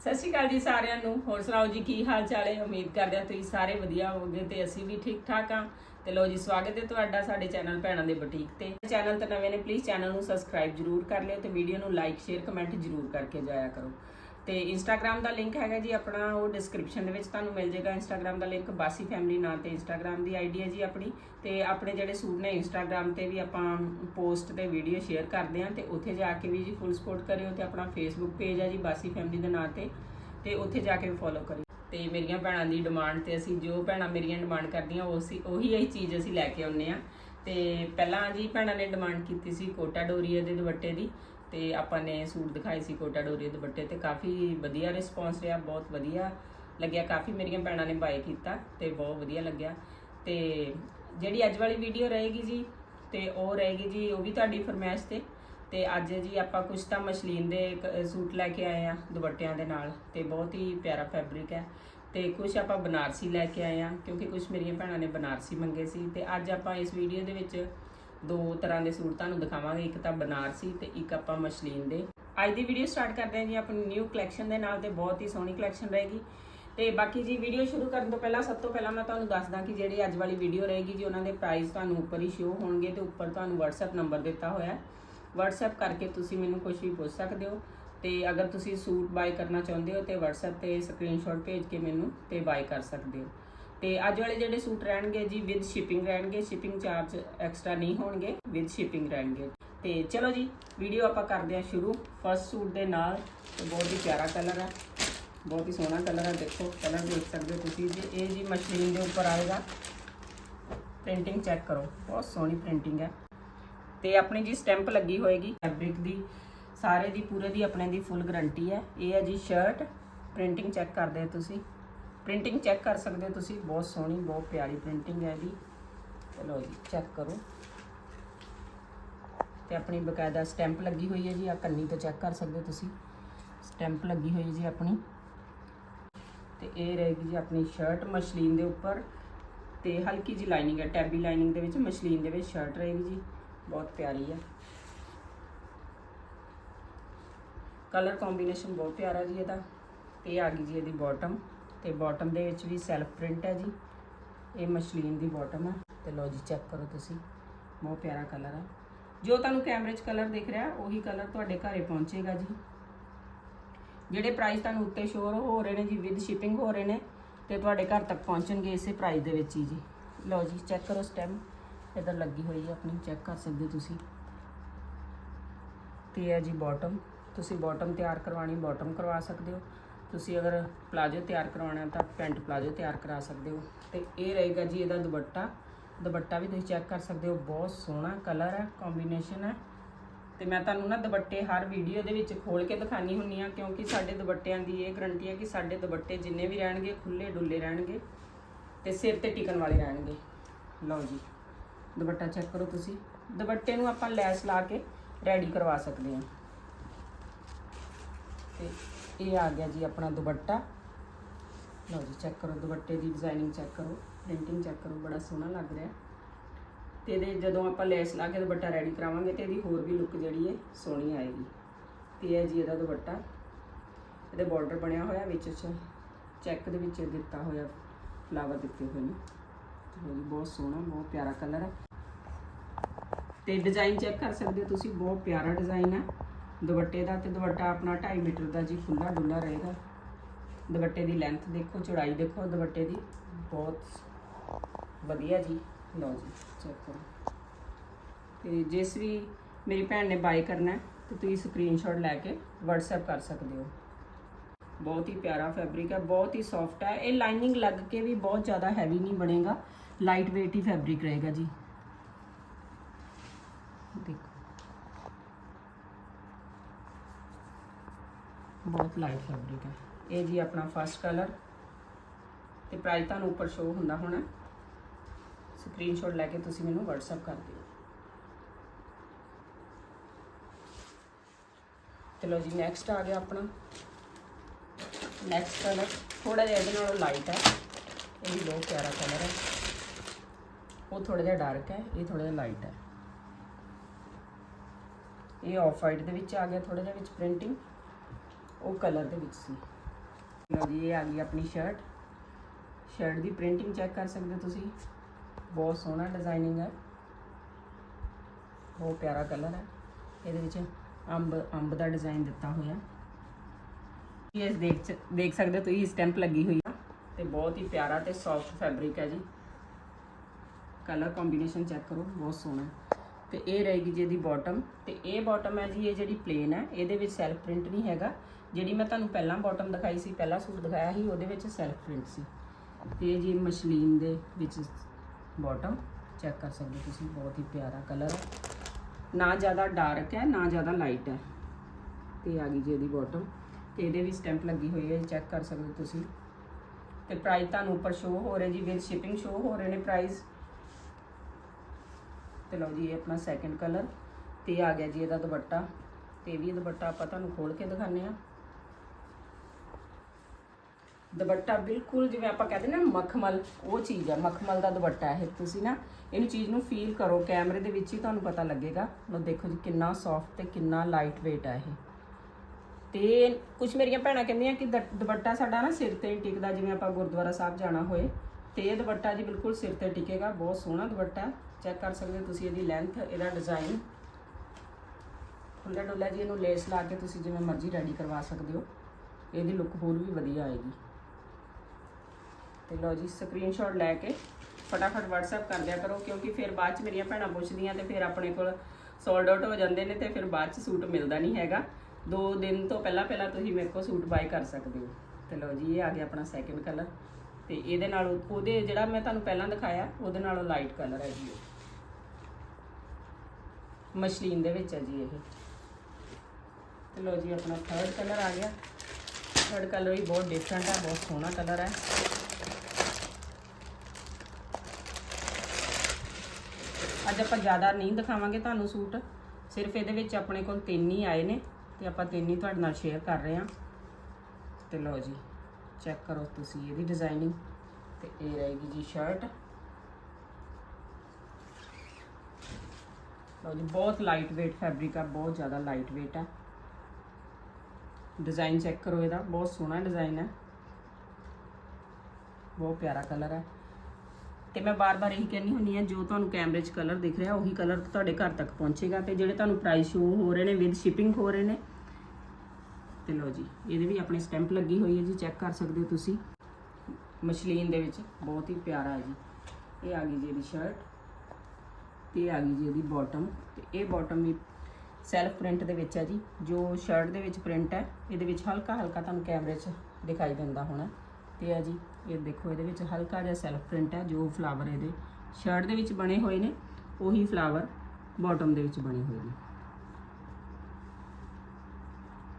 ਸਤਿ ਸ਼੍ਰੀ ਅਕਾਲ ਜੀ ਸਾਰਿਆਂ ਨੂੰ। ਹੋਰ ਸੁਣਾਓ ਜੀ, ਕੀ ਹਾਲ ਚਾਲ ਹੈ? ਉਮੀਦ ਕਰਦੇ ਹਾਂ ਤੁਸੀਂ ਸਾਰੇ ਵਧੀਆ ਹੋਵੋਗੇ ਤੇ ਅਸੀਂ ਵੀ ਠੀਕ ਠਾਕ ਹਾਂ। ਤੇ ਲੋ ਜੀ, ਸਵਾਗਤ ਹੈ ਤੁਹਾਡਾ ਸਾਡੇ ਚੈਨਲ ਭੈਣਾਂ ਦੇ ਬੁਟੀਕ ਤੇ। ਚੈਨਲ ਤੇ ਨਵੇਂ ਨੇ ਪਲੀਜ਼ ਚੈਨਲ ਨੂੰ ਸਬਸਕ੍ਰਾਈਬ ਜਰੂਰ ਕਰ ਲਿਓ ਤੇ ਵੀਡੀਓ ਨੂੰ ਲਾਈਕ ਸ਼ੇਅਰ ਕਮੈਂਟ ਜਰੂਰ ਕਰਕੇ ਜਾਇਆ ਕਰੋ। ਤੇ ਇੰਸਟਾਗ੍ਰam ਦਾ ਲਿੰਕ ਹੈਗਾ ਜੀ, ਆਪਣਾ ਉਹ ਡਿਸਕ੍ਰਿਪਸ਼ਨ ਦੇ ਵਿੱਚ ਤੁਹਾਨੂੰ ਮਿਲ ਜਾਏਗਾ। ਇੰਸਟਾਗ੍ਰam ਦਾ ਲਿੰਕ ਬਾਸੀ ਫੈਮਿਲੀ ਨਾਂ ਤੇ ਇੰਸਟਾਗ੍ਰam ਦੀ ਆਈਡੀ ਹੈ ਜੀ ਆਪਣੀ। ਤੇ ਆਪਣੇ ਜਿਹੜੇ ਸੂਟ ਨੇ ਇੰਸਟਾਗ੍ਰam ਤੇ ਵੀ ਆਪਾਂ ਪੋਸਟ ਤੇ ਵੀਡੀਓ ਸ਼ੇਅਰ ਕਰਦੇ ਹਾਂ ਤੇ ਉੱਥੇ ਜਾ ਕੇ ਵੀ ਜੀ ਫੁੱਲ ਸਪੋਰਟ ਕਰਿਓ ਤੇ ਆਪਣਾ ਫੇਸਬੁੱਕ ਪੇਜ ਹੈ ਜੀ ਬਾਸੀ ਫੈਮਿਲੀ ਦੇ ਨਾਂ ਤੇ। ਤੇ ਉੱਥੇ ਜਾ ਕੇ ਵੀ ਫੋਲੋ ਕਰਿਓ। ਤੇ ਮੇਰੀਆਂ ਭੈਣਾਂ ਦੀ ਡਿਮਾਂਡ ਤੇ ਅਸੀਂ ਜੋ ਭੈਣਾਂ ਮੇਰੀਆਂ ਡਿਮਾਂਡ ਕਰਦੀਆਂ, ਉਹ ਅਸੀਂ ਉਹੀ ਇਹ ਚੀਜ਼ ਅਸੀਂ ਲੈ ਕੇ ਆਉਂਦੇ ਆ ਤੇ ਪਹਿਲਾਂ ਜੀ ਭੈਣਾਂ ਨੇ ਡਿਮਾਂਡ ਕੀਤੀ ਸੀ ਕੋਟਾ ਡੋਰੀਏ ਦੇ ਦੁਪੱਟੇ ਦੀ। ਤੇ ਆਪਾਂ ਨੇ ਸੂਟ ਦਿਖਾਏ ਸੀ ਕੋਟਾ ਡੋਰੀਏ ਦੁਪੱਟੇ ਤੇ ਕਾਫੀ ਵਧੀਆ ਰਿਸਪੌਂਸ ਰਿਹਾ, ਬਹੁਤ ਵਧੀਆ ਲੱਗਿਆ। ਕਾਫੀ ਮੇਰੀਆਂ ਭੈਣਾਂ ਨੇ ਬਾਏ ਕੀਤਾ ਤੇ ਬਹੁਤ ਵਧੀਆ ਲੱਗਿਆ। ਤੇ ਜਿਹੜੀ ਅੱਜ ਵਾਲੀ ਵੀਡੀਓ ਰਹੇਗੀ ਜੀ, ਤੇ ਉਹ ਰਹੇਗੀ ਜੀ, ਉਹ ਵੀ ਤੁਹਾਡੀ ਫਰਮਾਇਸ਼ ਤੇ। ਤੇ ਅੱਜ ਜੀ ਆਪਾਂ ਕੁਝ ਤਾਂ ਮਸ਼ਲੀਨ ਦੇ ਕ- ਸੂਟ ਲੈ ਕੇ ਆਏ ਆ ਦੁਪੱਟਿਆਂ ਦੇ ਨਾਲ ਤੇ ਬਹੁਤ ਹੀ ਪਿਆਰਾ ਫੈਬਰਿਕ ਹੈ। ਤੇ ਕੁਝ ਆਪਾਂ ਬਨਾਰਸੀ ਲੈ ਕੇ ਆਏ ਆ, ਕਿਉਂਕਿ ਕੁਝ ਮੇਰੀਆਂ ਭੈਣਾਂ ਨੇ ਬਨਾਰਸੀ ਮੰਗੇ ਸੀ। ਤੇ ਅੱਜ ਆਪਾਂ ਇਸ ਵੀਡੀਓ ਦੇ ਵਿੱਚ ਦੋ ਤਰ੍ਹਾਂ ਦੇ ਸੂਟ ਤੁਹਾਨੂੰ ਦਿਖਾਵਾਂਗੇ, ਇੱਕ ਤਾਂ ਬਨਾਰਸੀ ਤੇ ਇੱਕ ਆਪਾਂ ਮਸ਼ਲੀਨ ਦੇ। ਅੱਜ ਦੀ ਵੀਡੀਓ ਸਟਾਰਟ ਕਰਦੇ ਹਾਂ ਜੀ, ਆਪਣੀ ਨਿਊ ਕਲੈਕਸ਼ਨ ਦੇ ਨਾਲ ਤੇ ਬਹੁਤ ਹੀ ਸੋਹਣੀ ਕਲੈਕਸ਼ਨ ਰਹੇਗੀ। ਤੇ ਬਾਕੀ ਜੀ ਵੀਡੀਓ ਸ਼ੁਰੂ ਕਰਨ ਤੋਂ ਪਹਿਲਾਂ, ਸਭ ਤੋਂ ਪਹਿਲਾਂ ਮੈਂ ਤੁਹਾਨੂੰ ਦੱਸਦਾ ਕਿ ਜਿਹੜੀ ਅੱਜ ਵਾਲੀ ਵੀਡੀਓ ਰਹੇਗੀ ਜੀ, ਉਹਨਾਂ ਦੇ ਪ੍ਰਾਈਸ ਤੁਹਾਨੂੰ ਉੱਪਰ ਹੀ ਸ਼ੋ ਹੋਣਗੇ ਤੇ ਉੱਪਰ ਤੁਹਾਨੂੰ WhatsApp ਨੰਬਰ ਦਿੱਤਾ ਹੋਇਆ ਹੈ। WhatsApp ਕਰਕੇ ਤੁਸੀਂ ਮੈਨੂੰ ਕੁਝ ਵੀ ਪੁੱਛ ਸਕਦੇ ਹੋ ਤੇ ਅਗਰ ਤੁਸੀਂ ਸੂਟ ਬਾਈ ਕਰਨਾ ਚਾਹੁੰਦੇ ਹੋ ਤੇ WhatsApp ਤੇ ਸਕਰੀਨਸ਼ਾਟ ਭੇਜ ਕੇ ਮੈਨੂੰ ਤੇ ਬਾਈ ਕਰ ਸਕਦੇ ਹੋ। ਤੇ ਅੱਜ ਵਾਲੇ ਜਿਹੜੇ ਸੂਟ ਰਹਿਣਗੇ ਜੀ ਵਿਦ ਸ਼ਿਪਿੰਗ ਰਹਿਣਗੇ ਸ਼ਿਪਿੰਗ ਚਾਰਜ ਐਕਸਟਰਾ ਨਹੀਂ ਹੋਣਗੇ ਵਿਦ ਸ਼ਿਪਿੰਗ ਰਹਿਣਗੇ। ਤੇ ਚਲੋ ਜੀ ਵੀਡੀਓ ਆਪਾਂ ਕਰਦੇ ਹਾਂ ਸ਼ੁਰੂ। ਫਰਸਟ ਸੂਟ ਦੇ ਨਾਲ ਤੇ ਬਹੁਤ ਹੀ ਪਿਆਰਾ ਕਲਰ ਹੈ ਬਹੁਤ ਹੀ ਸੋਹਣਾ ਕਲਰ ਹੈ ਦੇਖੋ ਕਲਰ ਦੇਖ ਸਕਦੇ ਹੋ ਤੁਸੀਂ ਜੀ। ਇਹ ਜੀ ਮਸ਼ੀਨ ਦੇ ਉੱਪਰ ਆਏਗਾ। ਪ੍ਰਿੰਟਿੰਗ ਚੈੱਕ ਕਰੋ। ਬਹੁਤ ਸੋਹਣੀ ਪ੍ਰਿੰਟਿੰਗ ਹੈ ਤੇ ਆਪਣੀ ਜੀ ਸਟੈਂਪ ਲੱਗੀ ਹੋਏਗੀ ਫੈਬਰਿਕ ਦੀ। ਸਾਰੇ ਦੀ, ਪੂਰੇ ਦੀ, ਆਪਣੇ ਦੀ ਫੁੱਲ ਗਾਰੰਟੀ ਹੈ ਇਹ ਹੈ ਜੀ ਸ਼ਰਟ ਪ੍ਰਿੰਟਿੰਗ ਚੈੱਕ ਕਰਦੇ ਹੋ ਤੁਸੀਂ। ਪ੍ਰਿੰਟਿੰਗ ਚੈੱਕ ਕਰ ਸਕਦੇ ਹੋ ਤੁਸੀਂ। ਬਹੁਤ ਸੋਹਣੀ, ਬਹੁਤ ਪਿਆਰੀ ਪ੍ਰਿੰਟਿੰਗ ਹੈ ਇਹਦੀ। ਚਲੋ ਜੀ ਚੈੱਕ ਕਰੋ। ਤੇ ਆਪਣੀ ਬਕਾਇਦਾ ਸਟੈਂਪ ਲੱਗੀ ਹੋਈ ਹੈ ਜੀ ਆ ਕੰਨੀ ਤੋਂ ਚੈੱਕ ਕਰ ਸਕਦੇ ਹੋ ਤੁਸੀਂ। ਸਟੈਂਪ ਲੱਗੀ ਹੋਈ ਜੀ ਆਪਣੀ। ਤੇ ਇਹ ਰਹੇਗੀ ਜੀ ਆਪਣੀ ਸ਼ਰਟ ਮਸ਼ਲੀਨ ਦੇ ਉੱਪਰ। ਤੇ ਹਲਕੀ ਜੀ ਲਾਈਨਿੰਗ ਹੈ ਟੈਬੀ ਲਾਈਨਿੰਗ ਦੇ ਵਿੱਚ ਮਸ਼ਲੀਨ ਦੇ ਵਿੱਚ ਸ਼ਰਟ ਰਹੇਗੀ ਜੀ। ਬਹੁਤ ਪਿਆਰੀ ਹੈ। ਕਲਰ ਕੰਬੀਨੇਸ਼ਨ ਬਹੁਤ ਪਿਆਰਾ ਜੀ ਇਹਦਾ। ਤੇ ਇਹ ਆ ਗਈ ਜੀ ਇਹਦੀ ਬਾਟਮ ਤੇ ਬਾਟਮ ਦੇ ਵਿੱਚ ਵੀ ਸੈਲਫ ਪ੍ਰਿੰਟ ਹੈ ਜੀ। ਇਹ ਮਸ਼ਲੀਨ ਦੀ ਬਾਟਮ ਹੈ ਤੇ ਲਓ ਜੀ ਚੈੱਕ ਕਰੋ ਤੁਸੀਂ। ਬਹੁਤ ਪਿਆਰਾ ਕਲਰ ਹੈ ਜੋ ਤੁਹਾਨੂੰ ਕੈਮਰੇ 'ਚ ਕਲਰ ਦਿਖ ਰਿਹਾ, ਉਹੀ ਕਲਰ ਤੁਹਾਡੇ ਘਰੇ ਪਹੁੰਚੇਗਾ ਜੀ। ਜਿਹੜੇ ਪ੍ਰਾਈਸ ਤੁਹਾਨੂੰ ਉੱਤੇ ਸ਼ੋਰ ਹੋ ਰਹੇ ਨੇ ਜੀ ਵਿਦ ਸ਼ਿਪਿੰਗ ਹੋ ਰਹੇ ਨੇ, ਤੇ ਤੁਹਾਡੇ ਘਰ ਤੱਕ ਪਹੁੰਚਣਗੇ ਇਸੇ ਪ੍ਰਾਈਸ ਦੇ ਵਿੱਚ ਹੀ ਜੀ। ਲਓ ਜੀ ਚੈੱਕ ਕਰੋ ਸਟੈਮ ਇਧਰ ਲੱਗੀ ਹੋਈ ਹੈ ਆਪਣੀ ਚੈੱਕ ਕਰ ਸਕਦੇ ਹੋ ਤੁਸੀਂ। ਤੇ ਹੈ ਜੀ ਬਾਟਮ ਤੁਸੀਂ ਬਾਟਮ ਤਿਆਰ ਕਰਵਾਣੀ ਬਾਟਮ ਕਰਵਾ ਸਕਦੇ ਹੋ। ਤੁਸੀਂ ਅਗਰ ਪਲਾਜੋ ਤਿਆਰ ਕਰਵਾਉਣਾ ਤਾਂ ਪੈਂਟ ਪਲਾਜੋ ਤਿਆਰ ਕਰਾ ਸਕਦੇ ਹੋ। ਤੇ ਇਹ ਰਹੇਗਾ ਜੀ ਇਹਦਾ ਦੁਪੱਟਾ। ਦੁਪੱਟਾ ਵੀ ਤੁਸੀਂ ਚੈੱਕ ਕਰ ਸਕਦੇ ਹੋ, ਬਹੁਤ ਸੋਹਣਾ ਕਲਰ ਹੈ ਕੰਬੀਨੇਸ਼ਨ ਹੈ। ਤੇ ਮੈਂ ਤੁਹਾਨੂੰ ਨਾ ਦੁਪੱਟੇ ਹਰ ਵੀਡੀਓ ਦੇ ਵਿੱਚ ਖੋਲ ਕੇ ਦਿਖਾਣੀ ਹੁੰਨੀ ਆ ਕਿਉਂਕਿ ਸਾਡੇ ਦੁਪੱਟਿਆਂ ਦੀ ਇਹ ਗਰੰਟੀ ਹੈ ਕਿ ਸਾਡੇ ਦੁਪੱਟੇ ਜਿੰਨੇ ਵੀ ਰਹਿਣਗੇ ਖੁੱਲੇ ਡੁੱਲੇ ਰਹਿਣਗੇ ਤੇ ਸਿਰ ਤੇ ਟਿਕਣ ਵਾਲੇ ਰਹਿਣਗੇ। ਲਓ ਜੀ, ਦੁਪੱਟਾ ਚੈੱਕ ਕਰੋ ਤੁਸੀਂ। ਦੁਪੱਟੇ ਨੂੰ ਆਪਾਂ ਲੈਸ ਲਾ ਕੇ ਰੈਡੀ ਕਰਵਾ ਸਕਦੇ ਹਾਂ। ਤੇ ਇਹ ਆ ਗਿਆ ਜੀ ਆਪਣਾ ਦੁਪੱਟਾ। ਲਓ ਜੀ ਚੈੱਕ ਕਰੋ, ਦੁਪੱਟੇ ਦੀ ਡਿਜ਼ਾਈਨਿੰਗ ਚੈੱਕ ਕਰੋ ਪ੍ਰਿੰਟਿੰਗ ਚੈੱਕ ਕਰੋ, ਬੜਾ ਸੋਹਣਾ ਲੱਗ ਰਿਹਾ। ਤੇ ਇਹਦੇ ਜਦੋਂ ਆਪਾਂ ਲੈਸ ਲਾ ਕੇ ਦੁਪੱਟਾ ਰੈਡੀ ਕਰਾਵਾਂਗੇ ਤੇ ਇਹਦੀ ਹੋਰ ਵੀ ਲੁੱਕ ਜਿਹੜੀ ਹੈ ਸੋਹਣੀ ਆਏਗੀ। ਤੇ ਇਹ ਜੀ ਇਹਦਾ ਦੁਪੱਟਾ। ਇਹਦੇ ਬਾਰਡਰ ਬਣਿਆ ਹੋਇਆ ਵਿੱਚ ਚੈੱਕ ਦੇ ਵਿੱਚ ਦਿੱਤਾ ਹੋਇਆ ਫਲਾਵਰ ਦਿੱਤੇ ਹੋਏ ਨੇ। ਤੇ ਉਹ ਬਹੁਤ ਸੋਹਣਾ, ਬਹੁਤ ਪਿਆਰਾ ਕਲਰ ਹੈ। ਤੇ ਡਿਜ਼ਾਈਨ ਚੈੱਕ ਕਰ ਸਕਦੇ ਹੋ ਤੁਸੀਂ, ਬਹੁਤ ਪਿਆਰਾ ਡਿਜ਼ਾਈਨ ਹੈ। ਦੁਪੱਟੇ ਦਾ ਤੇ ਦੁਪੱਟਾ ਆਪਣਾ 2.5 ਮੀਟਰ ਦਾ ਜੀ ਖੁੱਲਾ ਡੁੱਲਾ ਰਹੇਗਾ। ਦੁਪੱਟੇ ਦੀ ਲੈਂਥ ਦੇਖੋ, ਚੌੜਾਈ ਦੇਖੋ, ਦੁਪੱਟੇ ਦੀ ਬਹੁਤ ਵਧੀਆ ਜੀ। ਲਓ ਜੀ ਚੈੱਕ ਕਰੋ। ਤੇ ਜਿਸ ਵੀ ਮੇਰੀ ਭੈਣ ਨੇ ਬਾਈ ਕਰਨਾ ਹੈ, ਤੇ ਤੁਸੀਂ ਸਕਰੀਨਸ਼ਾਟ ਲੈ ਕੇ WhatsApp ਕਰ ਸਕਦੇ ਹੋ। ਬਹੁਤ ਹੀ ਪਿਆਰਾ ਫੈਬਰਿਕ ਹੈ, ਬਹੁਤ ਹੀ ਸੌਫਟ ਹੈ। ਇਹ ਲਾਈਨਿੰਗ ਲੱਗ ਕੇ ਵੀ ਬਹੁਤ ਜ਼ਿਆਦਾ ਹੈਵੀ ਨਹੀਂ ਬਣੇਗਾ। ਲਾਈਟ weight ਹੀ ਫੈਬਰਿਕ ਰਹੇਗਾ ਜੀ। ਦੇਖੋ। ਬਹੁਤ ਲਾਈਟ ਫੈਬਰਿਕ ਹੈ। ਇਹ ਜੀ ਆਪਣਾ ਫਸਟ ਕਲਰ ਤੇ ਪ੍ਰਾਈਸ ਤੁਹਾਨੂੰ ਉੱਪਰ ਸ਼ੋ ਹੁੰਦਾ ਹੋਣਾ। ਸਕਰੀਨਸ਼ਾਟ ਲੈ ਕੇ ਤੁਸੀਂ ਮੈਨੂੰ WhatsApp ਕਰ ਦਿਓ। ਚਲੋ ਜੀ ਨੈਕਸਟ ਆ ਗਿਆ ਆਪਣਾ। ਨੈਕਸਟ ਕਲਰ ਥੋੜਾ ਜਿਹਾ ਇਹਦੇ ਨਾਲੋਂ ਲਾਈਟ ਹੈ। ਇਹ ਵੀ ਬਹੁਤ ਪਿਆਰਾ ਕਲਰ ਹੈ। ਉਹ ਥੋੜਾ ਜਿਹਾ ਡਾਰਕ ਹੈ, ਇਹ ਥੋੜਾ ਜਿਹਾ ਲਾਈਟ ਹੈ। ਇਹ ਆਫ ਵਾਈਟ ਦੇ ਵਿੱਚ ਆ ਗਿਆ ਥੋੜਾ ਜਿਹਾ ਵਿੱਚ ਪ੍ਰਿੰਟਿੰਗ ਉਹ ਕਲਰ ਦੇ ਵਿੱਚ ਸੀ। ਲਓ ਜੀ, ਇਹ ਆ ਗਈ ਆਪਣੀ ਸ਼ਰਟ ਸ਼ਰਟ ਦੀ ਪ੍ਰਿੰਟਿੰਗ ਚੈੱਕ ਕਰ ਸਕਦੇ ਹੋ ਤੁਸੀਂ। ਬਹੁਤ ਸੋਹਣਾ ਡਿਜ਼ਾਈਨਿੰਗ ਹੈ। ਬਹੁਤ ਪਿਆਰਾ ਕਲਰ ਹੈ। ਇਹਦੇ ਵਿੱਚ ਅੰਬ ਅੰਬ ਦਾ ਡਿਜ਼ਾਈਨ ਦਿੱਤਾ ਹੋਇਆ। ਇਸ ਦੇਖ ਦੇਖ ਸਕਦੇ ਹੋ, ਤੁਸੀਂ ਸਟੈਂਪ ਲੱਗੀ ਹੋਈ ਆ। ਤੇ ਬਹੁਤ ਹੀ ਪਿਆਰਾ ਤੇ ਸੌਫਟ ਫੈਬਰਿਕ ਹੈ ਜੀ। ਕਲਰ ਕੰਬੀਨੇਸ਼ਨ ਚੈੱਕ ਕਰੋ, ਬਹੁਤ ਸੋਹਣਾ ਹੈ। ਤੇ ਇਹ ਰਹੇਗੀ ਜੀ ਇਹਦੀ ਬਾਟਮ ਤੇ ਇਹ ਬਾਟਮ ਹੈ ਜੀ, ਇਹ ਜਿਹੜੀ ਪਲੇਨ ਹੈ, ਇਹਦੇ ਵਿੱਚ ਸੈਲਫ ਪ੍ਰਿੰਟ ਨਹੀਂ ਹੈਗਾ। ਜਿਹੜੀ ਮੈਂ ਤੁਹਾਨੂੰ ਪਹਿਲਾਂ ਬਾਟਮ ਦਿਖਾਈ ਸੀ, ਪਹਿਲਾ ਸੂਟ ਦਿਖਾਇਆ ਸੀ, ਉਹਦੇ ਵਿੱਚ ਸੈਲਫ ਪ੍ਰਿੰਟ ਸੀ। ਤੇ ਜੀ ਮਸ਼ਲੀਨ ਦੇ ਵਿੱਚ ਬਾਟਮ ਚੈੱਕ ਕਰ ਸਕਦੇ ਹੋ ਤੁਸੀਂ, ਬਹੁਤ ਹੀ ਪਿਆਰਾ ਕਲਰ ਹੈ। ਨਾ ਜ਼ਿਆਦਾ ਡਾਰਕ ਹੈ, ਨਾ ਜ਼ਿਆਦਾ ਲਾਈਟ ਹੈ। ਤੇ ਆ ਗਈ ਜੀ ਇਹਦੀ ਬਾਟਮ ਤੇ ਇਹਦੇ ਵੀ ਸਟੈਂਪ ਲੱਗੀ ਹੋਈ ਹੈ ਚੈੱਕ ਕਰ ਸਕਦੇ ਹੋ ਤੁਸੀਂ। ਤੇ ਪ੍ਰਾਈਸ ਤੁਹਾਨੂੰ ਉੱਪਰ ਸ਼ੋ ਹੋ ਰਿਹਾ ਜੀ ਵਿਦ ਸ਼ਿਪਿੰਗ ਸ਼ੋ ਹੋ ਰਹੇ ਨੇ ਪ੍ਰਾਈਸ ਤੇ ਲਓ ਜੀ, ਇਹ ਆਪਣਾ ਸੈਕੰਡ ਕਲਰ ਤੇ ਆ ਗਿਆ ਜੀ ਇਹਦਾ ਦੁਪੱਟਾ। ਤੇ ਇਹ ਵੀ ਦੁਪੱਟਾ ਆਪਾਂ ਤੁਹਾਨੂੰ ਖੋਲ ਕੇ ਦਿਖਾਉਂਦੇ ਆ ਦੁਪੱਟਾ ਬਿਲਕੁਲ ਜਿਵੇਂ ਆਪਾਂ ਕਹਿੰਦੇ ਨਾ ਮਖਮਲ, ਉਹ ਚੀਜ਼ ਹੈ ਮਖਮਲ ਦਾ ਦੁਪੱਟਾ ਇਹ। ਤੁਸੀਂ ਨਾ ਇਹਨੂੰ ਚੀਜ਼ ਨੂੰ ਫੀਲ ਕਰੋ, ਕੈਮਰੇ ਦੇ ਵਿੱਚ ਹੀ ਤੁਹਾਨੂੰ ਪਤਾ ਲੱਗੇਗਾ। ਲੋ ਦੇਖੋ ਜੀ ਕਿੰਨਾ ਸੌਫਟ ਤੇ ਕਿੰਨਾ ਲਾਈਟ weight ਹੈ ਇਹ। ਤੇ ਕੁਝ ਮੇਰੀਆਂ ਭੈਣਾਂ ਕਹਿੰਦੀਆਂ ਕਿ ਦੁਪੱਟਾ ਸਾਡਾ ਨਾ ਸਿਰ ਤੇ ਹੀ ਟਿਕਦਾ, ਜਿਵੇਂ ਆਪਾਂ ਗੁਰਦੁਆਰਾ ਸਾਹਿਬ ਜਾਣਾ ਹੋਏ। ਤੇ ਇਹ ਦੁਪੱਟਾ ਜੀ ਬਿਲਕੁਲ ਸਿਰ ਤੇ ਟਿਕੇਗਾ, ਬਹੁਤ ਸੋਹਣਾ ਦੁਪੱਟਾ। ਚੈੱਕ ਕਰ ਸਕਦੇ ਹੋ ਤੁਸੀਂ ਇਹਦੀ ਲੈਂਥ ਇਹਦਾ ਡਿਜ਼ਾਈਨ ਖੁੱਲਾ ਡੁੱਲਾ ਜੀ, ਇਹਨੂੰ ਲੇਸ ਲਾ ਕੇ ਤੁਸੀਂ ਜਿਵੇਂ ਮਰਜ਼ੀ ਰੈਡੀ ਕਰਵਾ ਸਕਦੇ ਹੋ। ਇਹਦੀ ਲੁੱਕ ਹੋਰ ਵੀ ਵਧੀਆ ਆਏਗੀ। ਤੇ ਲਓ ਜੀ ਸਕਰੀਨਸ਼ਾਟ ਲੈ ਕੇ ਫਟਾਫਟ WhatsApp ਕਰ ਦਿਆ ਕਰੋ, ਕਿਉਂਕਿ ਫਿਰ ਬਾਅਦ ਚ ਮੇਰੀਆਂ ਭੈਣਾਂ ਪੁੱਛਦੀਆਂ ਤੇ ਫਿਰ ਆਪਣੇ ਕੋਲ ਸੋਲਡ ਆਊਟ ਹੋ ਜਾਂਦੇ ਨੇ ਤੇ ਫਿਰ ਬਾਅਦ ਚ ਸੂਟ ਮਿਲਦਾ ਨਹੀਂ ਹੈਗਾ। ਦੋ ਦਿਨ ਤੋਂ ਪਹਿਲਾਂ ਪਹਿਲਾਂ ਤੁਸੀਂ ਮੇਰੇ ਕੋਲ ਸੂਟ ਬਾਈ ਕਰ ਸਕਦੇ ਹੋ। ਤੇ ਲਓ ਜੀ, ਇਹ ਆ ਗਿਆ ਆਪਣਾ ਸੈਕਿੰਡ ਕਲਰ ਤੇ ਇਹਦੇ ਨਾਲ ਉਹਦੇ ਜਿਹੜਾ ਮੈਂ ਤੁਹਾਨੂੰ ਪਹਿਲਾਂ ਦਿਖਾਇਆ, ਉਹਦੇ ਨਾਲੋਂ ਲਾਈਟ ਕਲਰ ਹੈ ਜੀ ਉਹ। ਮਸ਼ਲੀਨ ਦੇ ਵਿੱਚ ਹੈ ਜੀ ਇਹ। ਤੇ ਲਓ ਜੀ, ਆਪਣਾ ਥਰਡ ਕਲਰ ਆ ਗਿਆ। ਥਰਡ ਕਲਰ ਵੀ ਬਹੁਤ ਡਿਫਰੈਂਟ ਹੈ, ਬਹੁਤ ਸੋਹਣਾ ਕਲਰ ਹੈ। ਅੱਜ ਆਪਾਂ ਜ਼ਿਆਦਾ ਨਹੀਂ ਦਿਖਾਵਾਂਗੇ ਤੁਹਾਨੂੰ ਸੂਟ। ਸਿਰਫ ਇਹਦੇ ਵਿੱਚ ਆਪਣੇ ਕੋਲ ਤਿੰਨ ਹੀ ਆਏ ਨੇ ਤੇ ਆਪਾਂ ਤਿੰਨ ਹੀ ਤੁਹਾਡੇ ਨਾਲ ਸ਼ੇਅਰ ਕਰ ਰਹੇ ਹਾਂ। ਤੇ ਲਓ ਜੀ ਚੈੱਕ ਕਰੋ ਤੁਸੀਂ ਇਹਦੀ ਡਿਜ਼ਾਈਨਿੰਗ ਤੇ ਇਹ ਰਹੇਗੀ ਜੀ ਸ਼ਰਟ ਲਓ ਜੀ, ਬਹੁਤ ਲਾਈਟ weight ਫੈਬਰਿਕ ਆ, ਬਹੁਤ ਜ਼ਿਆਦਾ ਲਾਈਟ weight ਆ। ਡਿਜ਼ਾਈਨ ਚੈੱਕ ਕਰੋ ਇਹਦਾ, ਬਹੁਤ ਸੋਹਣਾ ਡਿਜ਼ਾਈਨ ਹੈ ਬਹੁਤ ਪਿਆਰਾ ਕਲਰ ਹੈ ਤੇ ਮੈਂ ਬਾਰ-ਬਾਰ ਇਹੀ ਕਹਿੰਦੀ ਹੁੰਦੀ ਆ ਜੋ ਤੁਹਾਨੂੰ ਕੈਮਰੇ 'ਚ ਕਲਰ ਦਿਖ ਰਿਹਾ, ਉਹੀ ਕਲਰ ਤੁਹਾਡੇ ਘਰ ਤੱਕ ਪਹੁੰਚੇਗਾ ਤੇ ਜਿਹੜੇ ਤੁਹਾਨੂੰ ਪ੍ਰਾਈਸ ਸ਼ੋ ਹੋ ਰਹੇ ਨੇ ਵਿਦ ਸ਼ਿਪਿੰਗ ਹੋ ਰਹੇ ਨੇ, ਤੇ ਲਓ ਜੀ, ਇਹਦੇ ਵੀ ਆਪਣੇ ਸਟੈਂਪ ਲੱਗੀ ਹੋਈ ਹੈ ਜੀ ਚੈੱਕ ਕਰ ਸਕਦੇ ਹੋ ਤੁਸੀਂ। ਮਸ਼ਲੀਨ ਦੇ ਵਿੱਚ ਬਹੁਤ ਹੀ ਪਿਆਰਾ ਹੈ ਜੀ। ਇਹ ਆ ਗਈ ਜੀ ਇਹਦੀ ਸ਼ਰਟ ਤੇ ਇਹ ਆ ਗਈ ਜੀ ਇਹਦੀ ਬਾਟਮ ਤੇ ਇਹ ਬਾਟਮ ਵੀ ਸੈਲਫ ਪ੍ਰਿੰਟ ਦੇ ਵਿੱਚ ਹੈ ਜੀ। ਜੋ ਸ਼ਰਟ ਦੇ ਵਿੱਚ ਪ੍ਰਿੰਟ ਹੈ, ਇਹਦੇ ਵਿੱਚ ਹਲਕਾ ਹਲਕਾ ਤੁਹਾਨੂੰ ਕੈਮਰੇ 'ਚ ਦਿਖਾਈ ਦਿੰਦਾ ਹੋਣਾ। ਤੇ ਆ ਜੀ, ਇਹ ਦੇਖੋ, ਇਹਦੇ ਵਿੱਚ ਹਲਕਾ ਜਿਹਾ ਸੈਲਫ ਪ੍ਰਿੰਟ ਹੈ, ਜੋ ਫਲਾਵਰ ਇਹਦੇ ਸ਼ਰਟ ਦੇ ਵਿੱਚ ਬਣੇ ਹੋਏ ਨੇ, ਉਹੀ ਫਲਾਵਰ ਬਾਟਮ ਦੇ ਵਿੱਚ ਬਣੇ ਹੋਏ ਨੇ।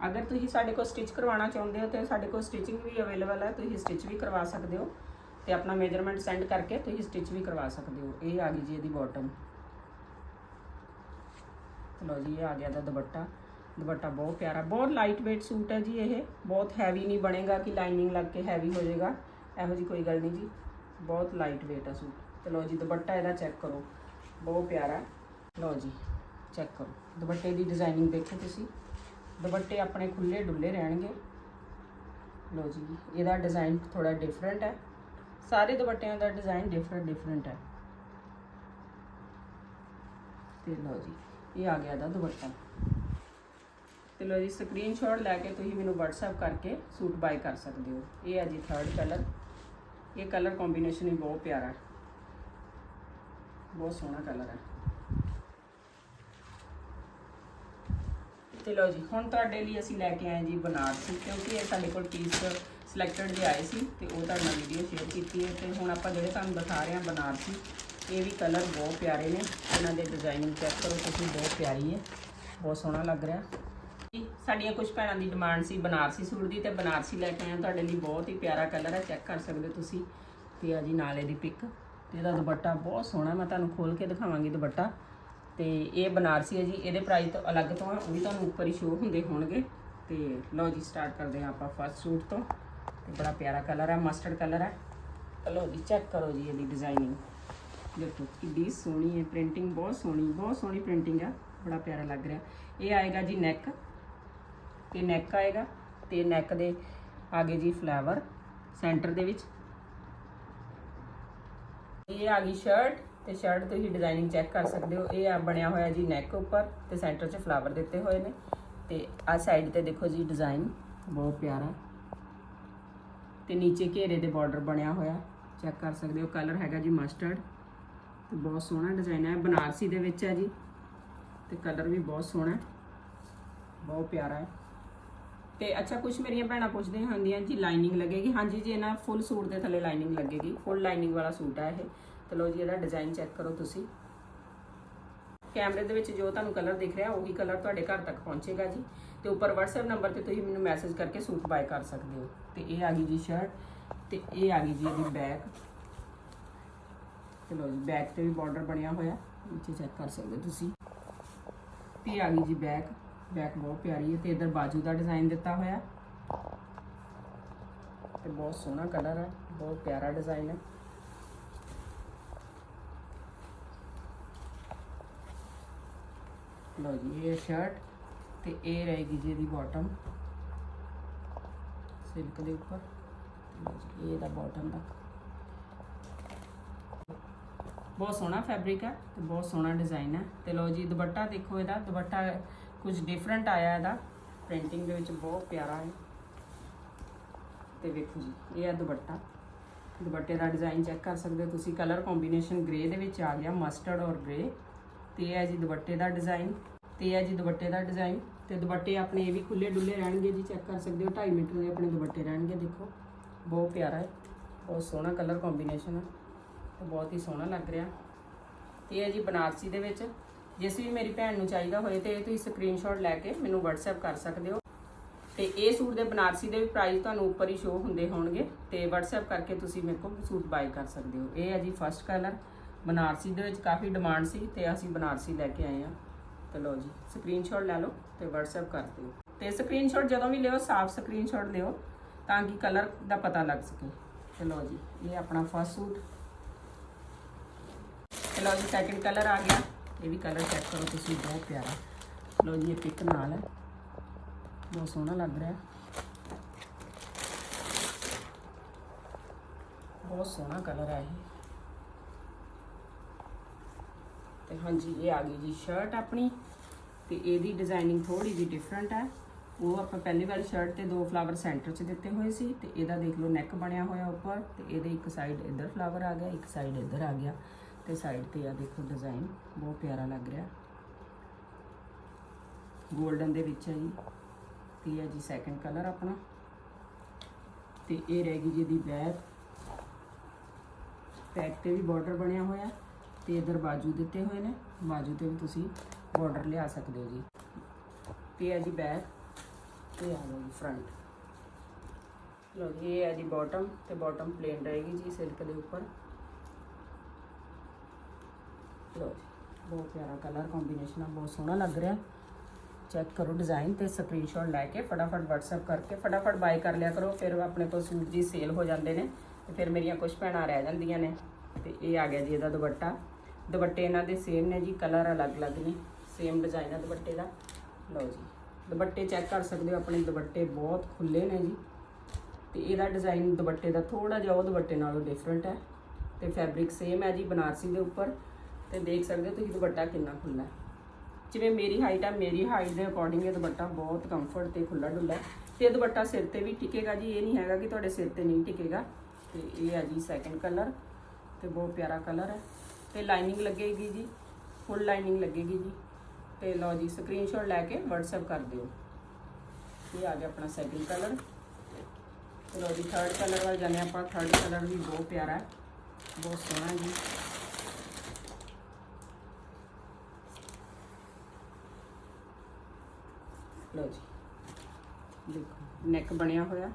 ਅਗਰ ਤੁਸੀਂ ਸਾਡੇ ਕੋਲ ਸਟਿਚ ਕਰਵਾਉਣਾ ਚਾਹੁੰਦੇ ਹੋ, ਤੇ ਸਾਡੇ ਕੋਲ ਸਟਿਚਿੰਗ ਵੀ ਅਵੇਲੇਬਲ ਹੈ, ਤੁਸੀਂ ਸਟਿਚ ਵੀ ਕਰਵਾ ਸਕਦੇ ਹੋ, ਤੇ ਆਪਣਾ ਮੇਜਰਮੈਂਟ ਸੈਂਡ ਕਰਕੇ ਤੁਸੀਂ ਸਟਿਚ ਵੀ ਕਰਵਾ ਸਕਦੇ ਹੋ। ਇਹ ਆ ਗਈ ਜੀ ਇਹਦੀ ਬਾਟਮ ਲਓ ਜੀ, ਇਹ ਆ ਗਿਆ ਦਾ ਦੁਪੱਟਾ। ਦੁਪੱਟਾ ਬਹੁਤ ਪਿਆਰਾ, ਬਹੁਤ ਲਾਈਟ weight ਸੂਟ ਹੈ ਜੀ ਇਹ। ਬਹੁਤ ਹੈਵੀ ਨਹੀਂ ਬਣੇਗਾ ਕਿ ਲਾਈਨਿੰਗ ਲੱਗ ਕੇ ਹੈਵੀ ਹੋ ਜਾਏਗਾ। ਇਹੋ ਜੀ ਕੋਈ ਗੱਲ ਨਹੀਂ ਜੀ। ਬਹੁਤ ਲਾਈਟ weight ਹੈ ਸੂਟ। ਤੇ ਲਓ ਜੀ, ਦੁਪੱਟਾ ਇਹਦਾ ਚੈੱਕ ਕਰੋ। ਬਹੁਤ ਪਿਆਰਾ। ਲਓ ਜੀ ਚੈੱਕ ਕਰੋ। ਦੁਪੱਟੇ ਦੀ ਡਿਜ਼ਾਈਨਿੰਗ ਦੇਖੋ ਤੁਸੀਂ। ਦੁਪੱਟੇ ਆਪਣੇ ਖੁੱਲੇ ਡੁੱਲੇ ਰਹਿਣਗੇ। ਲਓ ਜੀ, ਇਹਦਾ ਡਿਜ਼ਾਈਨ ਥੋੜਾ ਡਿਫਰੈਂਟ ਹੈ। ਸਾਰੇ ਦੁਪੱਟਿਆਂ ਦਾ ਡਿਜ਼ਾਈਨ ਡਿਫਰੈਂਟ ਡਿਫਰੈਂਟ ਹੈ। ਤੇ ਲਓ ਜੀ, ਇਹ ਆ ਗਿਆ ਦਾ ਦੁਪੱਟਾ। ਤੇ ਲਓ ਜੀ ਸਕਰੀਨਸ਼ਾਟ ਲੈ ਕੇ ਤੁਸੀਂ ਮੈਨੂੰ WhatsApp ਕਰਕੇ ਸੂਟ ਬਾਈ ਕਰ ਸਕਦੇ ਹੋ। ਇਹ ਹੈ ਜੀ ਥਰਡ ਕਲਰ ਇਹ ਕਲਰ ਕੰਬੀਨੇਸ਼ਨ ਵੀ ਬਹੁਤ ਪਿਆਰਾ ਹੈ। ਬਹੁਤ ਸੋਹਣਾ ਕਲਰ ਹੈ। ਤੇ ਲਓ ਜੀ, ਹੁਣ ਤੁਹਾਡੇ ਲਈ ਅਸੀਂ ਲੈ ਕੇ ਆਏ ਜੀ ਬਨਾਰਸੀ, ਕਿਉਂਕਿ ਇਹ ਸਾਡੇ ਕੋਲ ਪੀਸ ਸਿਲੈਕਟਡ ਜੇ ਆਏ ਸੀ ਤੇ ਉਹ ਤੁਹਾਡੇ ਨਾਲ ਵੀਡੀਓ ਸ਼ੇਅਰ ਕੀਤੀ ਹੈ। ਤੇ ਹੁਣ ਆਪਾਂ ਜਿਹੜੇ ਤੁਹਾਨੂੰ ਦਿਖਾ ਰਹੇ ਹਾਂ ਬਨਾਰਸੀ, ਇਹ ਵੀ ਕਲਰ ਬਹੁਤ ਪਿਆਰੇ ਨੇ। ਇਹਨਾਂ ਦੇ ਡਿਜ਼ਾਈਨਿੰਗ ਚੈੱਕ ਕਰੋ, ਤੁਸੀਂ ਬਹੁਤ ਪਿਆਰੀ ਹੈ। ਬਹੁਤ ਸੋਹਣਾ ਲੱਗ ਰਿਹਾ। ਸਾਡੀਆਂ ਕੁਝ ਭੈਣਾਂ ਦੀ ਡਿਮਾਂਡ ਸੀ, ਬਨਾਰਸੀ ਸੂਟ ਦੀ ਤੇ ਬਨਾਰਸੀ ਲੈ ਕੇ ਆਇਆ ਤੁਹਾਡੇ ਲਈ ਬਹੁਤ ਹੀ ਪਿਆਰਾ ਕਲਰ ਹੈ ਚੈੱਕ ਕਰ ਸਕਦੇ ਹੋ ਤੁਸੀਂ। ਤੇ ਆ ਜੀ ਨਾਲੇ ਦੀ ਪਿਕ ਤੇ ਇਹਦਾ ਦੁਪੱਟਾ ਬਹੁਤ ਸੋਹਣਾ, ਮੈਂ ਤੁਹਾਨੂੰ ਖੋਲ ਕੇ ਦਿਖਾਵਾਂਗੀ ਦੁਪੱਟਾ। ਤੇ ਇਹ ਬਨਾਰਸੀ ਹੈ ਜੀ, ਇਹਦੇ ਪ੍ਰਾਈਸ ਤੋਂ ਅਲੱਗ ਤੋਂ ਆ, ਉਹ ਵੀ ਤੁਹਾਨੂੰ ਉੱਪਰ ਹੀ ਸ਼ੋਅ ਹੁੰਦੇ ਹੋਣਗੇ। ਤੇ ਲਓ ਜੀ ਸਟਾਰਟ ਕਰਦੇ ਹਾਂ ਆਪਾਂ ਫਸਟ ਸੂਟ ਤੋਂ। ਤੇ ਬੜਾ ਪਿਆਰਾ ਕਲਰ ਹੈ ਮਸਟਰਡ ਕਲਰ ਹੈ। ਲਓ ਜੀ ਚੈੱਕ ਕਰੋ ਜੀ ਇਹਦੀ ਡਿਜ਼ਾਈਨਿੰਗ ਦੇਖੋ ਕਿੰਨੀ ਸੋਹਣੀ ਹੈ ਪ੍ਰਿੰਟਿੰਗ ਬਹੁਤ ਸੋਹਣੀ ਬਹੁਤ ਸੋਹਣੀ ਪ੍ਰਿੰਟਿੰਗ ਆ। ਬੜਾ ਪਿਆਰਾ ਲੱਗ ਰਿਹਾ। ਇਹ ਆਏਗਾ ਜੀ ਨੈਕ ਤੇ ਨੈਕ ਆਏਗਾ ਤੇ ਨੈਕ ਦੇ ਆ ਗਏ ਜੀ ਫਲਾਵਰ ਸੈਂਟਰ ਦੇ ਵਿੱਚ। ਇਹ ਆ ਗਈ ਸ਼ਰਟ ਤੇ ਸ਼ਰਟ ਤੁਸੀਂ ਡਿਜ਼ਾਈਨਿੰਗ ਚੈੱਕ ਕਰ ਸਕਦੇ ਹੋ। ਇਹ ਆ ਬਣਿਆ ਹੋਇਆ ਜੀ ਨੈਕ ਉੱਪਰ ਤੇ ਸੈਂਟਰ 'ਚ ਫਲਾਵਰ ਦਿੱਤੇ ਹੋਏ ਨੇ। ਤੇ ਆ ਸਾਈਡ ਤੇ ਦੇਖੋ ਜੀ ਡਿਜ਼ਾਈਨ ਬਹੁਤ ਪਿਆਰਾ। ਤੇ ਨੀਚੇ ਘੇਰੇ ਦੇ ਬਾਰਡਰ ਬਣਿਆ ਹੋਇਆ। ਚੈੱਕ ਕਰ ਸਕਦੇ ਹੋ ਕਲਰ ਹੈਗਾ ਜੀ ਮਸਟਰਡ ਤੇ ਬਹੁਤ ਸੋਹਣਾ ਡਿਜ਼ਾਈਨ ਹੈ। ਬਨਾਰਸੀ ਦੇ ਵਿੱਚ ਹੈ ਜੀ। ਤੇ ਕਲਰ ਵੀ ਬਹੁਤ ਸੋਹਣਾ ਬਹੁਤ ਪਿਆਰਾ ਹੈ। ਤੇ ਅੱਛਾ ਕੁਝ ਮੇਰੀਆਂ ਭੈਣਾਂ ਪੁੱਛਦੀਆਂ ਹੁੰਦੀਆਂ, ਜੀ ਲਾਈਨਿੰਗ ਲੱਗੇਗੀ। ਹਾਂਜੀ ਜੀ, ਇਹਨਾਂ ਫੁੱਲ ਸੂਟ ਦੇ ਥੱਲੇ ਲਾਈਨਿੰਗ ਲੱਗੇਗੀ। ਫੁੱਲ ਲਾਈਨਿੰਗ ਵਾਲਾ ਸੂਟ ਆ ਇਹ। ਤੇ ਲਓ ਜੀ, ਇਹਦਾ ਡਿਜ਼ਾਈਨ ਚੈੱਕ ਕਰੋ ਤੁਸੀਂ। ਕੈਮਰੇ ਦੇ ਵਿੱਚ ਜੋ ਤੁਹਾਨੂੰ ਕਲਰ ਦਿਖ ਰਿਹਾ, ਉਹੀ ਕਲਰ ਤੁਹਾਡੇ ਘਰ ਤੱਕ ਪਹੁੰਚੇਗਾ ਜੀ। ਤੇ ਉੱਪਰ WhatsApp ਨੰਬਰ ਤੇ ਤੁਸੀਂ ਮੈਨੂੰ ਮੈਸੇਜ ਕਰਕੇ ਸੂਟ ਬਾਏ ਕਰ ਸਕਦੇ ਹੋ। ਤੇ ਇਹ ਆ ਗਈ ਜੀ ਸ਼ਰਟ ਤੇ ਇਹ ਆ ਗਈ ਜੀ ਇਹਦੀ ਬੈਕ ਤੇ ਲਓ ਜੀ ਬੈਕ ਤੇ ਵੀ ਬਾਰਡਰ ਬਣਿਆ ਹੋਇਆ। ਨੀਚੇ ਚੈੱਕ ਕਰ ਸਕਦੇ ਹੋ ਤੁਸੀਂ। ਤੇ ਆ ਗਈ ਜੀ ਬੈਕ ਬੈਕ ਬਹੁਤ ਪਿਆਰੀ ਹੈ ਤੇ ਇਧਰ ਬਾਜੂ ਦਾ ਡਿਜ਼ਾਈਨ ਦਿੱਤਾ ਹੋਇਆ ਤੇ ਬਹੁਤ ਸੋਹਣਾ ਕਲਰ ਹੈ ਬਹੁਤ ਪਿਆਰਾ ਡਿਜ਼ਾਈਨ ਹੈ। ਲਓ ਜੀ ਇਹ ਸ਼ਰਟ ਤੇ ਇਹ ਰਹੇਗੀ ਜੀ ਇਹਦੀ ਬਾਟਮ ਸਿਲਕ ਦੇ ਉੱਪਰ। ਲਓ ਜੀ, ਇਹ ਇਹਦਾ ਬਾਟਮ ਦਾ। ਬਹੁਤ ਸੋਹਣਾ ਫੈਬਰਿਕ ਹੈ ਤੇ ਬਹੁਤ ਸੋਹਣਾ ਡਿਜ਼ਾਈਨ ਹੈ। ਤੇ ਲਓ ਜੀ ਦੁਪੱਟਾ ਦੇਖੋ ਇਹਦਾ ਦੁਪੱਟਾ ਕੁਝ ਡਿਫਰੈਂਟ ਆਇਆ ਇਹਦਾ। ਪ੍ਰਿੰਟਿੰਗ ਦੇ ਵਿੱਚ ਬਹੁਤ ਪਿਆਰਾ ਹੈ। ਤੇ ਵੇਖੋ ਜੀ, ਇਹ ਹੈ ਦੁਪੱਟਾ। ਦੁਪੱਟੇ ਦਾ ਡਿਜ਼ਾਈਨ ਚੈੱਕ ਕਰ ਸਕਦੇ ਹੋ ਤੁਸੀਂ। ਕਲਰ ਕੰਬੀਨੇਸ਼ਨ ਗ੍ਰੇ ਦੇ ਵਿੱਚ ਆ ਗਿਆ ਮਸਟਰਡ ਔਰ ਗ੍ਰੇ ਤੇ ਇਹ ਹੈ ਜੀ ਦੁਪੱਟੇ ਦਾ ਡਿਜ਼ਾਈਨ ਤੇ ਇਹ ਹੈ ਜੀ ਦੁਪੱਟੇ ਦਾ ਡਿਜ਼ਾਈਨ ਤੇ ਦੁਪੱਟੇ ਆਪਣੇ ਇਹ ਵੀ ਖੁੱਲੇ ਡੁੱਲੇ ਰਹਿਣਗੇ ਜੀ ਚੈੱਕ ਕਰ ਸਕਦੇ ਹੋ। 2.5 ਮੀਟਰ ਦੇ ਆਪਣੇ ਦੁਪੱਟੇ ਰਹਿਣਗੇ, ਦੇਖੋ। ਬਹੁਤ ਪਿਆਰਾ ਹੈ। ਬਹੁਤ ਸੋਹਣਾ ਕਲਰ ਕੰਬੀਨੇਸ਼ਨ ਹੈ। ਬਹੁਤ ਹੀ ਸੋਹਣਾ ਲੱਗ ਰਿਹਾ। ਇਹ ਹੈ ਜੀ ਬਨਾਰਸੀ ਦੇ ਵਿੱਚ। ਜਿਸ ਵੀ ਮੇਰੀ ਭੈਣ ਨੂੰ ਚਾਹੀਦਾ ਹੋਏ ਤੇ ਤੁਸੀਂ ਸਕਰੀਨਸ਼ਾਟ ਲੈ ਕੇ ਮੈਨੂੰ WhatsApp ਕਰ ਸਕਦੇ ਹੋ। ਤੇ ਇਹ ਸੂਟ ਦੇ ਬਨਾਰਸੀ ਦੇ ਵੀ ਪ੍ਰਾਈਸ ਤੁਹਾਨੂੰ ਉੱਪਰ ਹੀ ਸ਼ੋ ਹੁੰਦੇ ਹੋਣਗੇ ਤੇ WhatsApp ਕਰਕੇ ਤੁਸੀਂ ਮੇਰੇ ਕੋਲ ਸੂਟ ਬਾਈ ਕਰ ਸਕਦੇ ਹੋ। ਇਹ ਹੈ ਜੀ ਫਸਟ ਕਲਰ ਬਨਾਰਸੀ ਦੇ ਵਿੱਚ ਕਾਫੀ ਡਿਮਾਂਡ ਸੀ ਤੇ ਅਸੀਂ ਬਨਾਰਸੀ ਲੈ ਕੇ ਆਏ ਆ ਤੇ ਲਓ ਜੀ ਸਕਰੀਨਸ਼ਾਟ ਲੈ ਲਓ ਤੇ WhatsApp ਕਰ ਦਿਓ। ਤੇ ਸਕਰੀਨਸ਼ਾਟ ਜਦੋਂ ਵੀ ਲਿਓ, ਸਾਫ਼ ਸਕਰੀਨਸ਼ਾਟ ਲਿਓ ਤਾਂ ਕਿ ਕਲਰ ਦਾ ਪਤਾ ਲੱਗ ਸਕੇ। ਤੇ ਲਓ ਜੀ, ਇਹ ਆਪਣਾ ਫਸਟ ਸੂਟ। ਤੇ ਲਓ ਜੀ ਸੈਕਿੰਡ ਕਲਰ ਆ ਗਿਆ। ਇਹ ਵੀ ਕਲਰ ਚੈੱਕ ਕਰੋ ਤੁਸੀਂ, ਬਹੁਤ ਪਿਆਰਾ। ਲਓ ਜੀ ਇਹ ਪਿਕ ਨਾਲ। ਹੈ ਬਹੁਤ ਸੋਹਣਾ ਲੱਗ ਰਿਹਾ। ਬਹੁਤ ਸੋਹਣਾ ਕਲਰ ਹੈ ਇਹ। ਤੇ ਹਾਂਜੀ, ਇਹ ਆ ਗਈ ਜੀ ਸ਼ਰਟ ਆਪਣੀ। ਤੇ ਇਹਦੀ ਡਿਜ਼ਾਈਨਿੰਗ ਥੋੜੀ ਜਿਹੀ ਡਿਫਰੈਂਟ ਹੈ ਉਹ ਆਪਾਂ ਪਹਿਲੀ ਵਾਲੀ ਸ਼ਰਟ ਤੇ ਦੋ ਫਲਾਵਰ ਸੈਂਟਰ 'ਚ ਦਿੱਤੇ ਹੋਏ ਸੀ। ਤੇ ਇਹਦਾ ਦੇਖ ਲਓ ਨੈਕ ਬਣਿਆ ਹੋਇਆ ਉੱਪਰ। ਤੇ ਇਹਦੇ ਇੱਕ ਸਾਈਡ ਇੱਧਰ ਫਲਾਵਰ ਆ ਗਿਆ, ਇੱਕ ਸਾਈਡ ਇੱਧਰ ਆ ਗਿਆ। ਤੇ ਸਾਈਡ ਤੇ ਆ ਦੇਖੋ ਡਿਜ਼ਾਈਨ ਬਹੁਤ ਪਿਆਰਾ ਲੱਗ ਰਿਹਾ। 골ਡਨ ਦੇ ਵਿੱਚ ਹੈ ਜੀ। ਤੇ ਹੈ ਜੀ ਸੈਕੰਡ ਕਲਰ ਆਪਣਾ। ਤੇ ਇਹ ਰਹਿ ਗਈ ਜੀ ਦੀ ਬੈਕ ਬੈਕ ਤੇ ਵੀ ਬਾਰਡਰ ਬਣਿਆ ਹੋਇਆ। ਤੇ ਇਧਰ ਬਾਜੂ ਦਿੱਤੇ ਹੋਏ ਨੇ। ਬਾਜੂ ਤੇ ਵੀ ਤੁਸੀਂ ਬਾਰਡਰ ਲਿਆ ਸਕਦੇ ਹੋ ਜੀ। ਤੇ ਹੈ ਜੀ ਬੈਕ ਤੇ ਆ ਲਓ ਜੀ ਫਰੰਟ ਲਓ ਜੀ, ਇਹ ਹੈ ਜੀ ਬਾਟਮ ਤੇ ਬਾਟਮ ਪਲੇਨ ਰਹੇਗੀ ਜੀ ਸਿਲਕ ਦੇ ਉੱਪਰ। ਲਓ ਜੀ, ਬਹੁਤ ਪਿਆਰਾ ਕਲਰ ਕੰਬੀਨੇਸ਼ਨ ਆ, ਬਹੁਤ ਸੋਹਣਾ ਲੱਗ ਰਿਹਾ। ਚੈੱਕ ਕਰੋ ਡਿਜ਼ਾਈਨ ਤੇ ਸਕਰੀਨਸ਼ਾਟ ਲੈ ਕੇ ਫਟਾਫਟ WhatsApp ਕਰਕੇ ਫਟਾਫਟ ਬਾਈ ਕਰ ਲਿਆ ਕਰੋ, ਫਿਰ ਆਪਣੇ ਕੋਲ ਸੂਟ ਜੀ ਸੇਲ ਹੋ ਜਾਂਦੇ ਨੇ ਤੇ ਫਿਰ ਮੇਰੀਆਂ ਕੁਝ ਭੈਣਾਂ ਰਹਿ ਜਾਂਦੀਆਂ ਨੇ ਤੇ ਇਹ ਆ ਗਿਆ ਜੀ ਇਹਦਾ ਦੁਪੱਟਾ। ਦੁਪੱਟੇ ਇਹਨਾਂ ਦੇ ਸੇਮ ਨੇ ਜੀ ਕਲਰ ਅਲੱਗ-ਅਲੱਗ ਨੇ ਸੇਮ ਡਿਜ਼ਾਈਨ ਹੈ ਦੁਪੱਟੇ ਦਾ। ਲਓ ਜੀ, ਦੁਪੱਟੇ ਚੈੱਕ ਕਰ ਸਕਦੇ ਹੋ, ਆਪਣੇ ਦੁਪੱਟੇ ਬਹੁਤ ਖੁੱਲੇ ਨੇ ਜੀ। ਤੇ ਇਹਦਾ ਡਿਜ਼ਾਈਨ ਦੁਪੱਟੇ ਦਾ ਥੋੜਾ ਜਿਹਾ ਉਹ ਦੁਪੱਟੇ ਨਾਲੋਂ ਡਿਫਰੈਂਟ ਹੈ। ਤੇ ਫੈਬਰਿਕ ਸੇਮ ਹੈ ਜੀ, ਬਨਾਰਸੀ ਦੇ ਉੱਪਰ। ਤੇ ਦੇਖ ਸਕਦੇ ਹੋ ਤੁਸੀਂ ਦੁਪੱਟਾ ਕਿੰਨਾ ਖੁੱਲਾ ਜਿਵੇਂ ਮੇਰੀ ਹਾਈਟ ਆ, ਮੇਰੀ ਹਾਈਟ ਦੇ ਅਕੋਰਡਿੰਗ ਇਹ ਦੁਪੱਟਾ ਬਹੁਤ ਕੰਫਰਟ ਤੇ ਖੁੱਲਾ ਡੁੱਲਾ ਹੈ। ਤੇ ਇਹ ਦੁਪੱਟਾ ਸਿਰ ਤੇ ਵੀ ਟਿਕੇਗਾ ਜੀ, ਇਹ ਨਹੀਂ ਹੈਗਾ ਕਿ ਤੁਹਾਡੇ ਸਿਰ ਤੇ ਨਹੀਂ ਟਿਕੇਗਾ। ਤੇ ਇਹ ਹੈ ਜੀ ਸੈਕੰਡ ਕਲਰ ਤੇ ਬਹੁਤ ਪਿਆਰਾ ਕਲਰ ਹੈ। ਤੇ ਲਾਈਨਿੰਗ ਲੱਗੇਗੀ ਜੀ ਫੁੱਲ ਲਾਈਨਿੰਗ ਲੱਗੇਗੀ ਜੀ। ਤੇ ਲਓ ਜੀ ਸਕਰੀਨਸ਼ਾਟ ਲੈ ਕੇ WhatsApp ਕਰ ਦਿਓ। ਇਹ ਆ ਗਿਆ ਆਪਣਾ ਸੈਕਿੰਡ ਕਲਰ ਤੇ ਲਓ ਜੀ ਥਰਡ ਕਲਰ ਵੱਲ ਜਾਂਦੇ ਆਪਾਂ। ਥਰਡ ਕਲਰ ਵੀ ਬਹੁਤ ਪਿਆਰਾ ਹੈ, ਬਹੁਤ ਸੋਹਣਾ ਜੀ। ਲਓ ਜੀ। ਦੇਖੋ ਨੈਕ ਬਣਿਆ ਹੋਇਆ।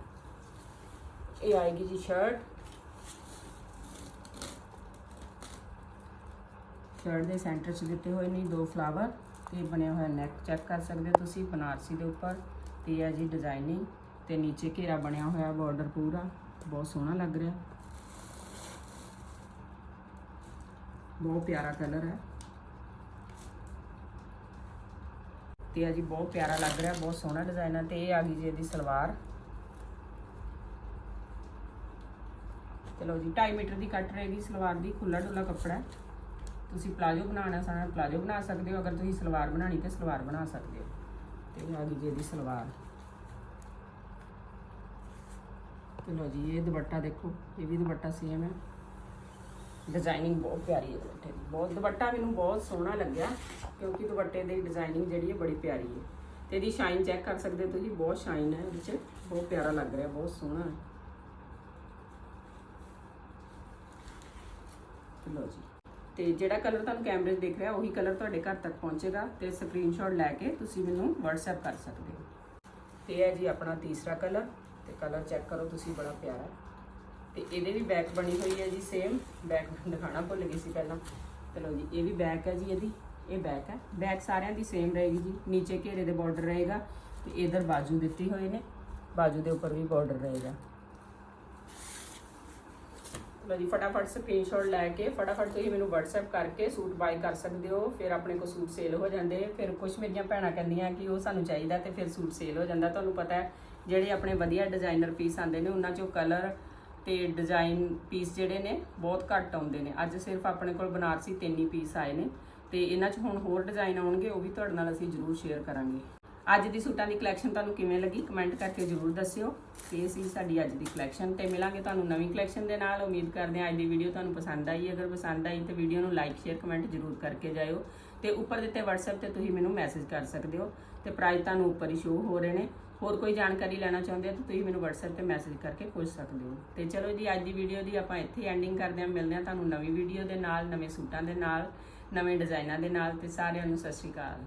ਇਹ ਆਏਗੀ ਜੀ ਸ਼ਰਟ ਸ਼ਰਟ ਦੇ ਸੈਂਟਰ 'ਚ ਦਿੱਤੇ ਹੋਏ ਨੇ ਦੋ ਫਲਾਵਰ ਤੇ ਬਣਿਆ ਹੋਇਆ ਨੈਕ ਚੈੱਕ ਕਰ ਸਕਦੇ ਹੋ ਤੁਸੀਂ, ਬਨਾਰਸੀ ਦੇ ਉੱਪਰ। ਤੇ ਇਹ ਹੈ ਜੀ ਡਿਜ਼ਾਈਨਿੰਗ ਤੇ ਨੀਚੇ ਘੇਰਾ ਬਣਿਆ ਹੋਇਆ ਬਾਰਡਰ ਪੂਰਾ। ਬਹੁਤ ਸੋਹਣਾ ਲੱਗ ਰਿਹਾ। ਬਹੁਤ ਪਿਆਰਾ ਕਲਰ ਹੈ। ਤੇ ਆ ਜੀ, ਬਹੁਤ ਪਿਆਰਾ ਲੱਗ ਰਿਹਾ, ਬਹੁਤ ਸੋਹਣਾ ਡਿਜ਼ਾਈਨ ਆ ਤੇ ਇਹ ਆ ਗਈ ਜੀ ਇਹਦੀ ਸਲਵਾਰ। ਚਲੋ ਜੀ 2.5 ਮੀਟਰ ਦੀ ਕੱਟ ਰਹੇਗੀ ਸਲਵਾਰ ਦੀ ਖੁੱਲਾ ਡੁੱਲਾ ਕੱਪੜਾ। ਤੁਸੀਂ ਪਲਾਜੋ ਬਣਾਉਣਾ ਸਾਰਾ ਪਲਾਜੋ ਬਣਾ ਸਕਦੇ ਹੋ, ਅਗਰ ਤੁਸੀਂ ਸਲਵਾਰ ਬਣਾਣੀ ਤੇ ਸਲਵਾਰ ਬਣਾ ਸਕਦੇ ਹੋ। ਤੇ ਆ ਗਈ ਜੀ ਇਹਦੀ ਸਲਵਾਰ। ਚਲੋ ਜੀ, ਇਹ ਦੁਪੱਟਾ ਦੇਖੋ, ਇਹ ਵੀ ਦੁਪੱਟਾ ਸੇਮ ਹੈ। ਡਿਜ਼ਾਈਨਿੰਗ ਬਹੁਤ ਪਿਆਰੀ ਹੈ ਦੁਪੱਟੇ ਦੀ। ਬਹੁਤ ਦੁਪੱਟਾ ਮੈਨੂੰ ਬਹੁਤ ਸੋਹਣਾ ਲੱਗਿਆ, ਕਿਉਂਕਿ ਦੁਪੱਟੇ ਦੀ ਡਿਜ਼ਾਈਨਿੰਗ ਜਿਹੜੀ ਹੈ ਬੜੀ ਪਿਆਰੀ ਹੈ। ਤੇ ਇਹਦੀ ਸ਼ਾਈਨ ਚੈੱਕ ਕਰ ਸਕਦੇ ਹੋ ਤੁਸੀਂ, ਬਹੁਤ ਸ਼ਾਈਨ ਹੈ, ਇਹਦੇ ਵਿੱਚ ਬਹੁਤ ਪਿਆਰਾ ਲੱਗ ਰਿਹਾ, ਬਹੁਤ ਸੋਹਣਾ ਹੈ। ਚਲੋ ਜੀ। ਤੇ ਜਿਹੜਾ ਕਲਰ ਤੁਹਾਨੂੰ ਕੈਮਰੇ 'ਚ ਦਿਖ ਰਿਹਾ, ਉਹੀ ਕਲਰ ਤੁਹਾਡੇ ਘਰ ਤੱਕ ਪਹੁੰਚੇਗਾ ਤੇ ਸਕਰੀਨਸ਼ਾਟ ਲੈ ਕੇ ਤੁਸੀਂ ਮੈਨੂੰ WhatsApp ਕਰ ਸਕਦੇ ਹੋ। ਤੇ ਇਹ ਹੈ ਜੀ ਆਪਣਾ ਤੀਸਰਾ ਕਲਰ ਤੇ ਕਲਰ ਚੈੱਕ ਕਰੋ, ਤੁਸੀਂ ਬੜਾ ਪਿਆਰਾ ਤੇ ਇਹਦੇ ਵੀ ਬੈਕ ਬਣੀ ਹੋਈ ਹੈ ਜੀ ਸੇਮ ਬੈਕ ਦਿਖਾਣਾ ਭੁੱਲ ਗਈ ਸੀ ਪਹਿਲਾਂ। ਚਲੋ ਜੀ, ਇਹ ਵੀ ਬੈਕ ਹੈ ਜੀ ਇਹਦੀ, ਇਹ ਬੈਕ ਹੈ। ਬੈਕ ਸਾਰਿਆਂ ਦੀ ਸੇਮ ਰਹੇਗੀ ਜੀ, ਨੀਚੇ ਘੇਰੇ ਦੇ ਬਾਰਡਰ ਰਹੇਗਾ ਤੇ ਇਧਰ ਬਾਜੂ ਦਿੱਤੀ ਹੋਏ ਨੇ, ਬਾਜੂ ਦੇ ਉੱਪਰ ਵੀ ਬਾਰਡਰ ਰਹੇਗਾ। ਲਓ ਜੀ, ਫਟਾਫਟ ਸਕਰੀਨਸ਼ਾਟ ਲੈ ਕੇ, ਫਟਾਫਟ ਤੁਸੀਂ ਮੈਨੂੰ WhatsApp ਕਰਕੇ ਸੂਟ ਬਾਈ ਕਰ ਸਕਦੇ ਹੋ, ਫਿਰ ਆਪਣੇ ਕੋਲ ਸੂਟ ਸੇਲ ਹੋ ਜਾਂਦੇ ਫਿਰ ਕੁਝ ਮੇਰੀਆਂ ਭੈਣਾਂ ਕਹਿੰਦੀਆਂ ਕਿ ਉਹ ਸਾਨੂੰ ਚਾਹੀਦਾ ਤੇ ਫਿਰ ਸੂਟ ਸੇਲ ਹੋ ਜਾਂਦਾ। ਤੁਹਾਨੂੰ ਪਤਾ ਹੈ, ਜਿਹੜੇ ਆਪਣੇ ਵਧੀਆ ਡਿਜ਼ਾਈਨਰ ਪੀਸ ਆਉਂਦੇ ਨੇ, ਉਹਨਾਂ ਚੋਂ ਕਲਰ ਤੇ ਡਿਜ਼ਾਈਨ ਪੀਸ ਜਿਹੜੇ ਨੇ ਬਹੁਤ ਘੱਟ ਆਉਂਦੇ ਨੇ। ਅੱਜ ਸਿਰਫ ਆਪਣੇ ਕੋਲ ਬਨਾਰਸੀ ਤਿੰਨ ਹੀ ਪੀਸ ਆਏ ਨੇ ਤੇ ਇਹਨਾਂ 'ਚ ਹੁਣ ਹੋਰ ਡਿਜ਼ਾਈਨ ਆਉਣਗੇ, ਉਹ ਵੀ ਤੁਹਾਡੇ ਨਾਲ ਅਸੀਂ ਜ਼ਰੂਰ ਸ਼ੇਅਰ ਕਰਾਂਗੇ। ਅੱਜ ਦੀ ਸੂਟਾਂ ਦੀ ਕਲੈਕਸ਼ਨ ਤੁਹਾਨੂੰ ਕਿਵੇਂ ਲੱਗੀ ਕਮੈਂਟ ਕਰਕੇ ਜ਼ਰੂਰ ਦੱਸਿਓ। ਤੇ ਇਹ ਸੀ ਸਾਡੀ ਅੱਜ ਦੀ ਕਲੈਕਸ਼ਨ ਤੇ ਮਿਲਾਂਗੇ ਤੁਹਾਨੂੰ ਨਵੀਂ ਕਲੈਕਸ਼ਨ ਦੇ ਨਾਲ। ਉਮੀਦ ਕਰਦੇ ਹਾਂ ਅੱਜ ਦੀ ਵੀਡੀਓ ਤੁਹਾਨੂੰ ਪਸੰਦ ਆਈ। ਅਗਰ ਪਸੰਦ ਆਈ ਤਾਂ ਵੀਡੀਓ ਨੂੰ ਲਾਈਕ ਸ਼ੇਅਰ ਕਮੈਂਟ ਜ਼ਰੂਰ ਕਰਕੇ ਜਾਇਓ। ਤੇ ਉੱਪਰ ਦਿੱਤੇ WhatsApp ਤੇ ਤੁਸੀਂ ਮੈਨੂੰ ਮੈਸੇਜ ਕਰ ਸਕਦੇ ਹੋ। ਤੇ ਪ੍ਰਾਈਸ ਤੁਹਾਨੂੰ ਉੱਪਰ ਹੀ ਸ਼ੋ ਹੋ ਰਹੇ ਨੇ। ਹੋਰ ਕੋਈ ਜਾਣਕਾਰੀ ਲੈਣਾ ਚਾਹੁੰਦੇ ਹੋ ਤਾਂ ਤੁਸੀਂ ਮੈਨੂੰ WhatsApp ਤੇ ਮੈਸੇਜ ਕਰਕੇ ਪੁੱਛ ਸਕਦੇ ਹੋ। ਤੇ ਚਲੋ ਜੀ, ਅੱਜ ਦੀ ਵੀਡੀਓ ਦੀ ਆਪਾਂ ਇੱਥੇ ਐਂਡਿੰਗ ਕਰਦੇ ਹਾਂ। ਮਿਲਦੇ ਹਾਂ ਤੁਹਾਨੂੰ ਨਵੀਂ ਵੀਡੀਓ ਦੇ ਨਾਲ, ਨਵੇਂ ਸੂਟਾਂ ਦੇ ਨਾਲ, ਨਵੇਂ ਡਿਜ਼ਾਈਨਾਂ ਦੇ ਨਾਲ। ਤੇ ਸਾਰਿਆਂ ਨੂੰ ਸਤਿ ਸ਼੍ਰੀ ਅਕਾਲ।